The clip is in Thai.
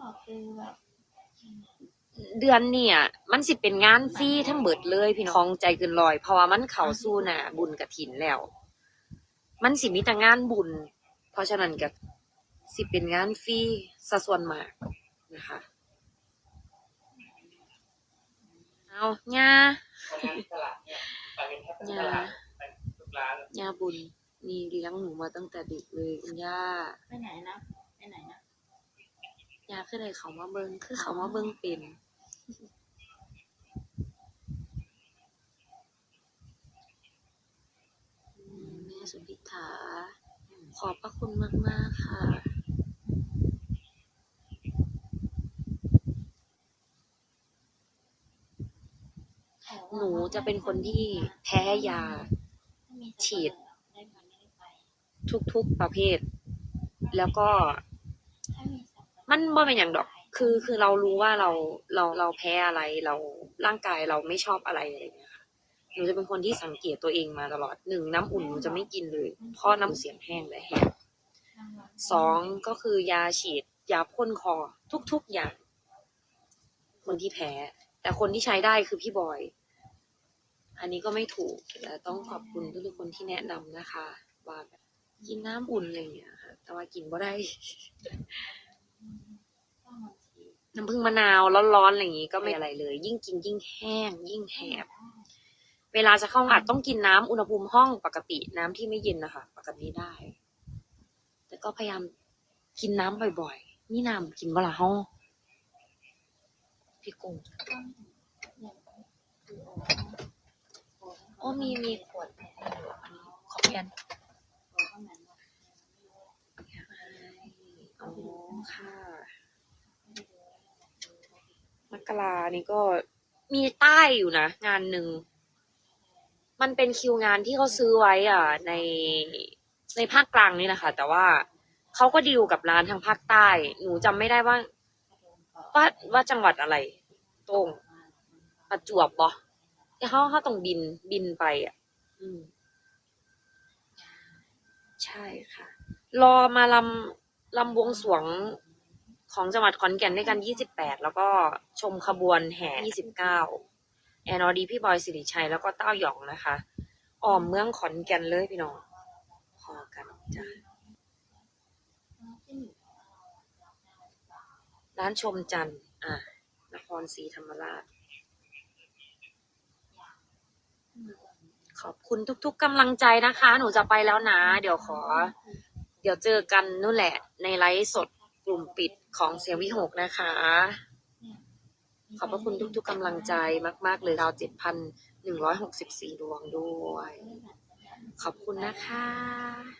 บอกคือแบบเดือนเนี่ย มันสิเป็นงานฟรีทั้งเบิดเลยพี่น้องของใจเกินร้อย เพราะว่ามันเข้าสู่หน้าบุญกระถินแล้ว มันสิมีแต่งานบุญ เพราะฉะนั้นก็สิเป็นงานฟรีซะส่วนมากนะคะเอาย่าวันนั้นตลาดเนี่ยเนแทบเป็นตลาดไปทุกร้านย่าบุญนี่เลี้ยงหนูมาตั้งแต่เด็กเลยคุณย่าไปไหนนะไปไหนนะ ย่าคือได้เขามาเบิงคือเขามาเบิงเป็นแม่สุพิธาขอบพระคุณมาก ๆ ค่ะหนูจะเป็นคนที่แพ้ยา ฉีด ทุก ๆ ประเภท แล้วก็ มีสัตว์มันบ่เป็นอย่างดอก คือคือเรารู้ว่าเราเราเราแพ้อะไรเราร่างกายเราไม่ชอบอะไรอะไรอย่างเงี้ยค่ะหนูจะเป็นคนที่สังเกตตัวเองมาตลอดหนึ่งน้ำอุ่นหนูจะไม่กินเลย เพราะน้ำเสียงแห้งและแห้งสองก็คือยาฉีดยาพ่นคอทุกๆอย่าง คนที่แพ้ แต่คนที่ใช้ได้คือพี่บอย อันนี้ก็ไม่ถูกแต่ต้องขอบคุณทุกๆคนที่แนะนำนะคะ ว่าแบบกินน้ำอุ่นอะไรอย่างเงี้ยค่ะแต่ว่ากินบ่ได้ น้ำผึ้งมะนาวร้อนๆอะไรอย่างงี้ก็ไม่อะไรเลย ยิ่งกินยิ่งแห้ง ยิ่งแหบเวลาจะเข้าห้องอัดต้องกินน้ำอุณหภูมิห้องปกติน้ำที่ไม่เย็นนะคะปกติได้ แต่ก็พยายามกินน้ำบ่อยๆนี่น้ำกินเวลาห้องพี่กุ้งต้องอย่างคือโอ้โอ้มีมีขวดอันนี้ขอเพียนโอ้ต้องนั้นว่าไม่รู้อ๋อค่ะ มกรานี่ก็มีใต้อยู่นะ งานหนึ่ง มันเป็นคิวงานที่เขาซื้อไว้ อะ ในในภาคกลางนี่นะคะ แต่ว่าเขาก็ดีลกับร้านทางภาคใต้ หนูจำไม่ได้ว่า ว่าว่าจังหวัดอะไร ตรงประจวบบ่ที่เขาเขาต้องบินบินไปอะ อืม ใช่ค่ะ รอมาลำลำบวงสวง ของจังหวัดขอนแก่นด้วยกัน 28 แล้วก็ชมขบวนแห่ 29 แอนอดีพี่บอยสิริชัย แล้วก็เต้าหยองนะคะอ้อมเมืองขอนแก่นเลยพี่น้องพอกันจ้ะร้านชมจันทร์อะนครศรีธรรมราช ขอบคุณทุกๆกำลังใจนะคะ หนูจะไปแล้วนะ เดี๋ยวขอ เดี๋ยวเจอกันนู่นแหละ ในไลฟ์สด กลุ่มปิดของเสียงวิหกนะคะ ขอบพระคุณทุกๆกำลังใจมาก ๆ เลยดาวเจ็ดพันหนึ่งร้อยหกสิบสี่ดวงด้วย ขอบคุณนะคะ